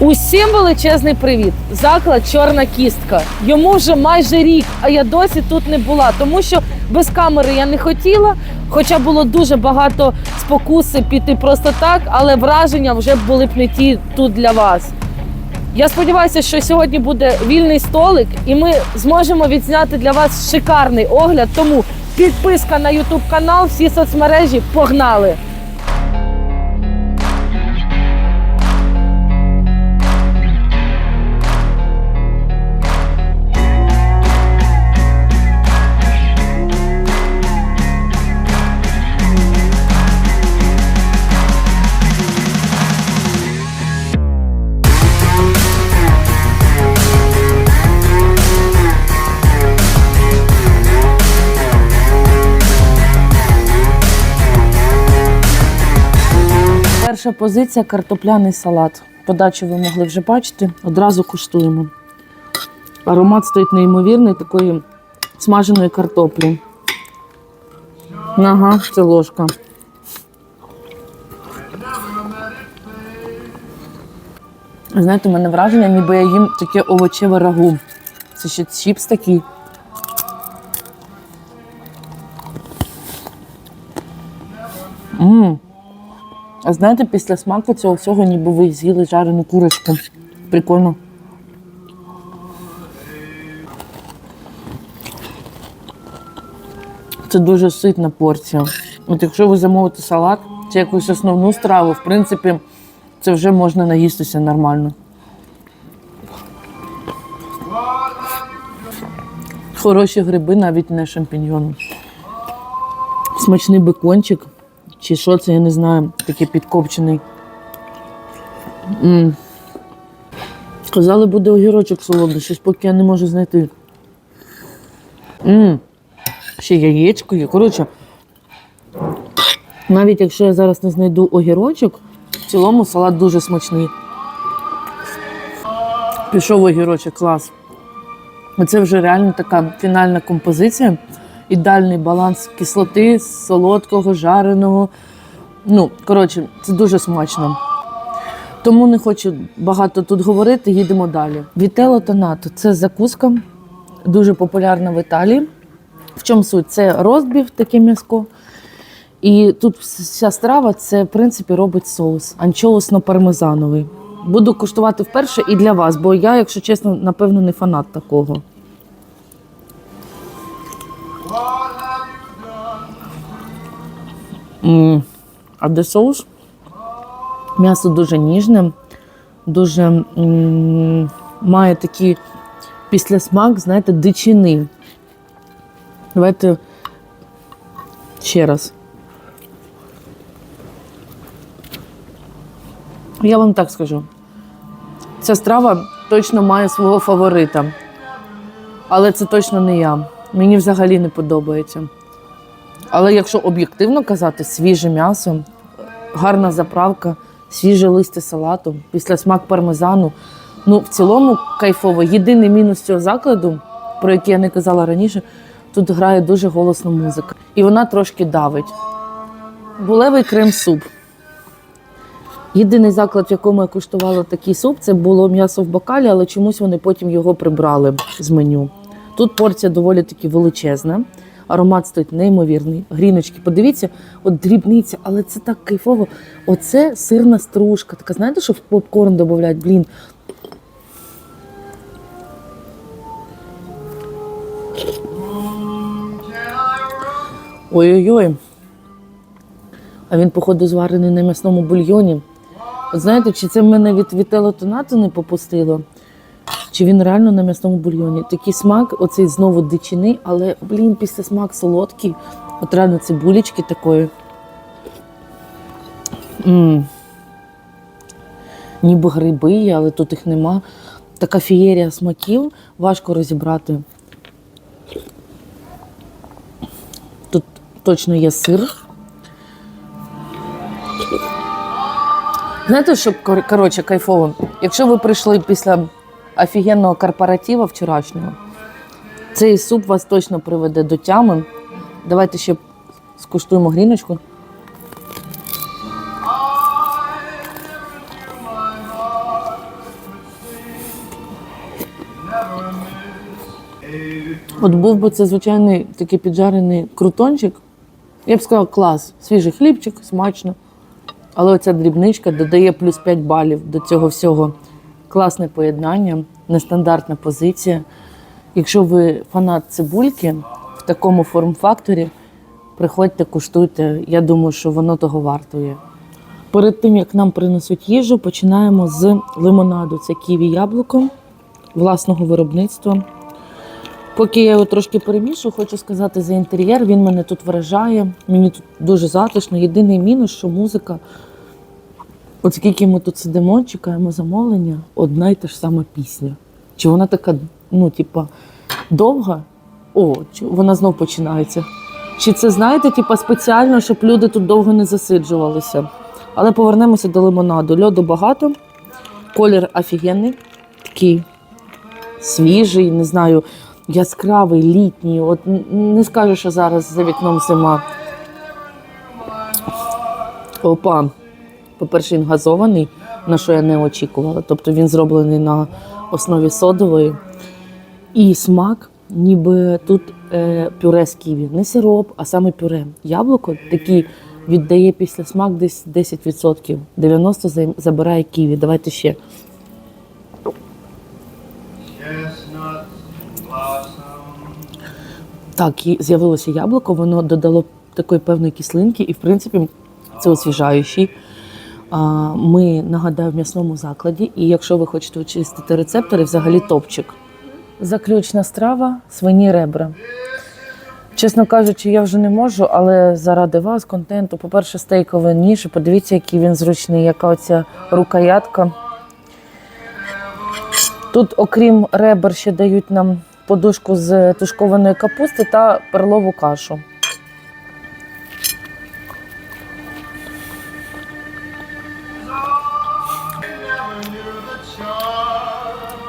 Усім величезний привіт! Заклад Чорна кістка. Йому вже майже рік, а я досі тут не була, тому що без камери я не хотіла. Хоча було дуже багато спокуси піти просто так, але враження вже були б не ті тут для вас. Я сподіваюся, що сьогодні буде вільний столик, і ми зможемо відзняти для вас шикарний огляд. Тому підписка на YouTube канал, всі соцмережі погнали! Перша позиція картопляний салат. Подачу ви могли вже бачити. Одразу куштуємо. Аромат стоїть неймовірний такої смаженої картоплі. Ага, це ложка. Знаєте, у мене враження, ніби я їм таке овочеве рагу. Це ще чіпс такий. Мм. А знаєте, після смаку цього всього ніби ви з'їли жарену курочку. Прикольно. Це дуже ситна порція. От якщо ви замовите салат чи якусь основну страву, в принципі, це вже можна наїстися нормально. Хороші гриби, навіть не шампіньйони. Смачний бекончик. Чи що це, я не знаю, такий підкопчений. м Сказали, буде огірочок солодий, щось поки я не можу знайти. м Ще яєчко є. Коротше, навіть якщо я зараз не знайду огірочок, в цілому салат дуже смачний. Пішов огірочок, клас. Оце вже реально така фінальна композиція. Ідеальний баланс кислоти, солодкого, жареного. Ну, коротше, це дуже смачно. Тому не хочу багато тут говорити, їдемо далі. Вітело тонато це закуска, дуже популярна в Італії. В чому суть? Це розбів, таке м'яско. І тут вся страва це, в принципі, робить соус анчоусно-пармезановий. Буду куштувати вперше і для вас, бо я, якщо чесно, напевно, не фанат такого. А де соус? М'ясо дуже ніжне, дуже має такий післясмак, знаєте, дичини. Давайте ще раз. Я вам так скажу. Ця страва точно має свого фаворита. Але це точно не я. Мені взагалі не подобається. Але якщо об'єктивно казати, свіже м'ясо, гарна заправка, свіже листя салату, після смак пармезану. Ну, в цілому кайфово. Єдиний мінус цього закладу, про який я не казала раніше, тут грає дуже голосна музика. І вона трошки давить. Булевий крем-суп. Єдиний заклад, в якому я куштувала такий суп, це було м'ясо в бокалі, але чомусь вони потім його прибрали з меню. Тут порція доволі таки величезна. Аромат стоїть неймовірний. Гріночки, подивіться, от дрібниця, але це так кайфово. Оце сирна стружка. Така, знаєте, що в попкорн додають? Блін. Ой-ой-ой. А він, походу, зварений на м'ясному бульйоні. От знаєте, чи це мене від вітело тонату не попустило? Чи він реально на м'ясному бульйоні? Такий смак, оцей знову дичини, але, блін, після смак солодкий. От реально цибулечки такої. м Ніби гриби є, але тут їх нема. Така фієрія смаків, важко розібрати. Тут точно є сир. Знаєте, що коротше, кайфово? Якщо ви прийшли після офігенного корпоратива вчорашнього, цей суп вас точно приведе до тями. Давайте ще скуштуємо гріночку. От був би це звичайний такий піджарений крутончик. Я б сказала, клас, свіжий хлібчик, смачно. Але оця дрібничка додає плюс 5 балів до цього всього. Класне поєднання, нестандартна позиція. Якщо ви фанат цибульки в такому форм-факторі, приходьте, куштуйте. Я думаю, що воно того вартує. Перед тим, як нам принесуть їжу, починаємо з лимонаду. Це ківі яблуко власного виробництва. Поки я його трошки перемішую, хочу сказати за інтер'єр. Він мене тут вражає. Мені тут дуже затишно. Єдиний мінус, що музика. От скільки ми тут сидимо, чекаємо замовлення, одна й та ж сама пісня. Чи вона така, ну, типа, довга? О, вона знов починається. Чи це, знаєте, типа, спеціально, щоб люди тут довго не засиджувалися? Але повернемося до лимонаду. Льоду багато, колір офігенний, такий свіжий, не знаю, яскравий, літній. От не скажу, що зараз за вікном зима. Опа. По-перше, він газований, на що я не очікувала. Тобто він зроблений на основі содової. І смак, ніби тут е, пюре з ківі. Не сироп, а саме пюре. Яблуко такий віддає після смак десь 10%. 90% забирає ківі. Давайте ще. Так, з'явилося яблуко, воно додало такої певної кислинки, і в принципі це освіжаючий. Ми нагадаю в м'ясному закладі, і якщо ви хочете очистити рецептори, взагалі топчик. Заключна страва свині ребра. Чесно кажучи, я вже не можу, але заради вас, контенту, по-перше, стейковий ніж. Подивіться, який він зручний, яка оця рукоятка. Тут, окрім ребер, ще дають нам подушку з тушкованої капусти та перлову кашу.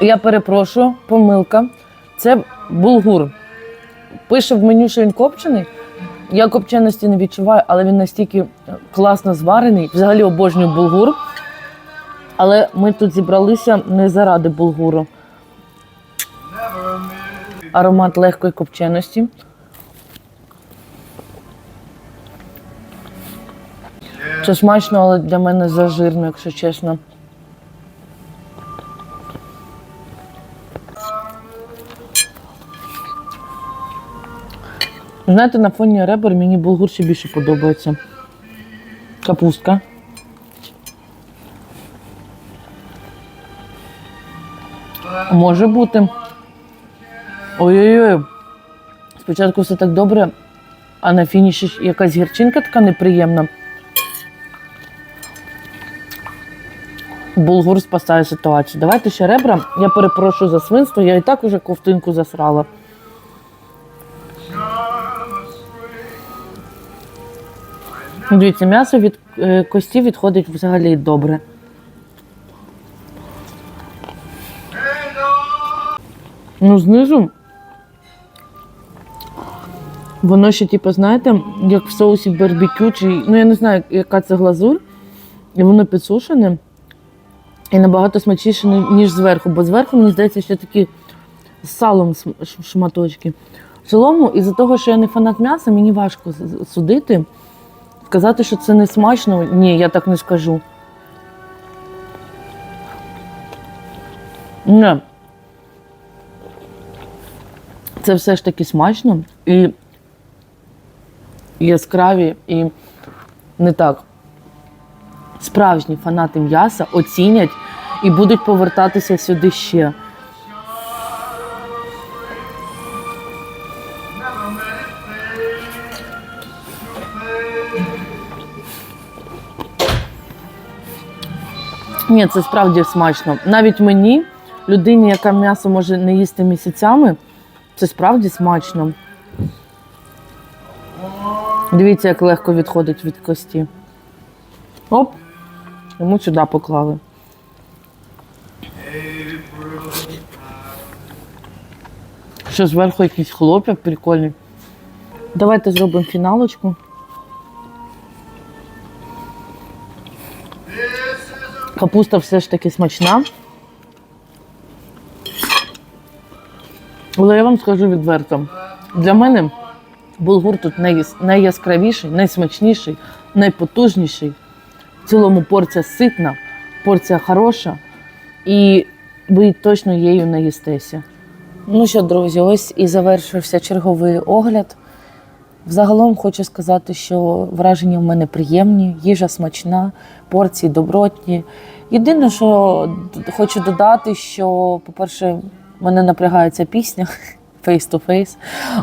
Я перепрошую, помилка. Це булгур. Пише в меню, що він копчений. Я копченості не відчуваю, але він настільки класно зварений. Взагалі обожнюю булгур. Але ми тут зібралися не заради булгуру. Аромат легкої копченості. Це смачно, але для мене зажирно, якщо чесно. Знаєте, на фоні ребер мені булгур ще більше подобається. Капустка. Може бути. Ой-ой-ой. Спочатку все так добре, а на фініші якась гірчинка така неприємна. Булгур спасає ситуацію. Давайте ще ребра. Я перепрошую за свинство, я і так уже ковтинку засрала. Дивіться, м'ясо від е, кості відходить взагалі добре. Ну, знизу. Воно ще, типу, знаєте, як в соусі барбекю, чи ну я не знаю, яка це глазурь, і воно підсушене і набагато смачніше, ніж зверху, бо зверху, мені здається, ще такі з салом шматочки. В цілому, із-за того, що я не фанат м'яса, мені важко судити. Сказати, що це не смачно, ні, я так не скажу. Ні. Це все ж таки смачно і яскраві, і не так. Справжні фанати м'яса оцінять і будуть повертатися сюди ще. Ні, це справді смачно. Навіть мені, людині, яка м'ясо може не їсти місяцями, це справді смачно. Дивіться, як легко відходить від кості. Оп, йому сюди поклали. Що зверху якийсь хлоп'я прикольний. Давайте зробимо фіналочку. Капуста все ж таки смачна. Але я вам скажу відверто: для мене булгур тут найяскравіший, найсмачніший, найпотужніший. В цілому порція ситна, порція хороша, і ви точно її наїстеся. Ну що, друзі, ось і завершився черговий огляд. Взагалом хочу сказати, що враження в мене приємні, їжа смачна, порції добротні. Єдине, що хочу додати, що, по-перше, мене напрягає ця пісня face to face.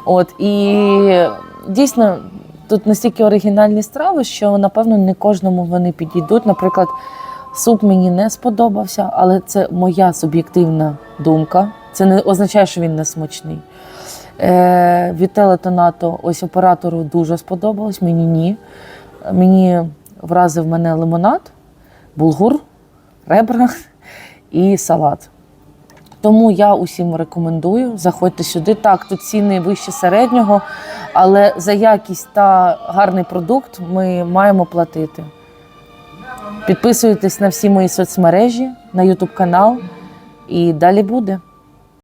От, і дійсно, тут настільки оригінальні страви, що, напевно, не кожному вони підійдуть. Наприклад, суп мені не сподобався, але це моя суб'єктивна думка. Це не означає, що він не смачний. Е, Вітеле Тонато, ось оператору дуже сподобалось, мені ні. Мені вразив мене лимонад, булгур, ребра і салат. Тому я усім рекомендую. Заходьте сюди. Так, тут ціни вище середнього, але за якість та гарний продукт ми маємо платити. Підписуйтесь на всі мої соцмережі, на YouTube канал, і далі буде.